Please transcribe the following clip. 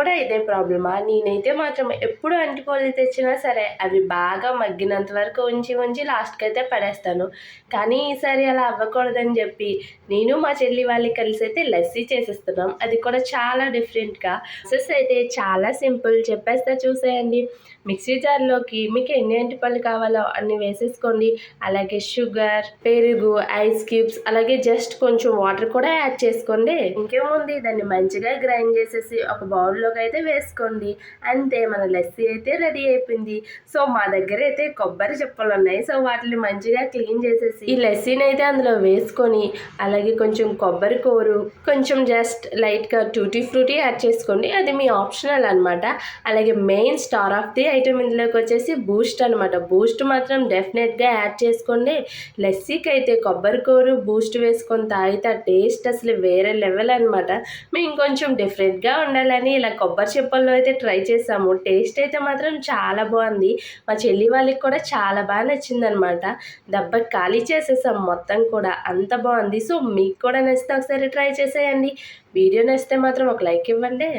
కూడా ఇదే ప్రాబ్లమా? నేనైతే మాత్రం ఎప్పుడు అంటిపోలి తెచ్చినా సరే అవి బాగా మగ్గినంత వరకు ఉంచి ఉంచి లాస్ట్కి అయితే పడేస్తాను. కానీ ఈసారి అలా అవ్వకూడదని చెప్పి నేను మా చెల్లి వాళ్ళకి కలిసి అయితే లస్సీ చేసేస్తున్నాం. అది కూడా చాలా డిఫరెంట్గా. ప్రాసెస్ అయితే చాలా సింపుల్. చెప్పేస్తా చూసేయండి. మిక్సీ జార్లోకి మీకు ఎన్ని అంటిపళ్ళు కావాలో అన్ని వేసేసుకోండి. అలాగే షుగర్ పెరుగు ఐస్ క్యూబ్స్ అలాగే జస్ట్ కొంచెం వాటర్ కూడా యాడ్ చేసుకోండి. ఇంకేముంది? దాన్ని మంచిగా గ్రైండ్ చేసేసి ఒక బౌల్లో బౌల్లోకి అయితే వేసుకోండి. అంతే మన లస్సీ అయితే రెడీ అయిపోయింది. సో మా దగ్గర అయితే కొబ్బరి చెప్పలు ఉన్నాయి. సో వాటిని మంచిగా క్లీన్ చేసేసి ఈ లస్సీని అయితే అందులో వేసుకొని అలాగే కొంచెం కొబ్బరి కూరు కొంచెం జస్ట్ లైట్గా టూటీ ఫ్రూటీ యాడ్ చేసుకోండి. అది మీ ఆప్షనల్ అనమాట అలాగే main star of the item ఇందులోకి వచ్చేసి బూస్ట్ అనమాట బూస్ట్ మాత్రం డెఫినెట్గా యాడ్ చేసుకోండి. లస్సీకి అయితే కొబ్బరి కోరు బూస్ట్ వేసుకొని తాగితే ఆ టేస్ట్ అసలు వేరే లెవెల్ అనమాట మేము ఇంకొంచెం డిఫరెంట్గా ఉండాలని ఇలా కొబ్బరి చెప్పల్లో అయితే ట్రై చేసాము. టేస్ట్ అయితే మాత్రం చాలా బాగుంది. మా చెల్లి వాళ్ళకి కూడా చాలా బాగా నచ్చిందనమాట. దెబ్బ ఖాళీ చేసేసాం మొత్తం కూడా. అంత బాగుంది. సో మీకు కూడా నచ్చితే ఒకసారి ట్రై చేసేయండి. వీడియో నచ్చితే మాత్రం ఒక లైక్ ఇవ్వండి.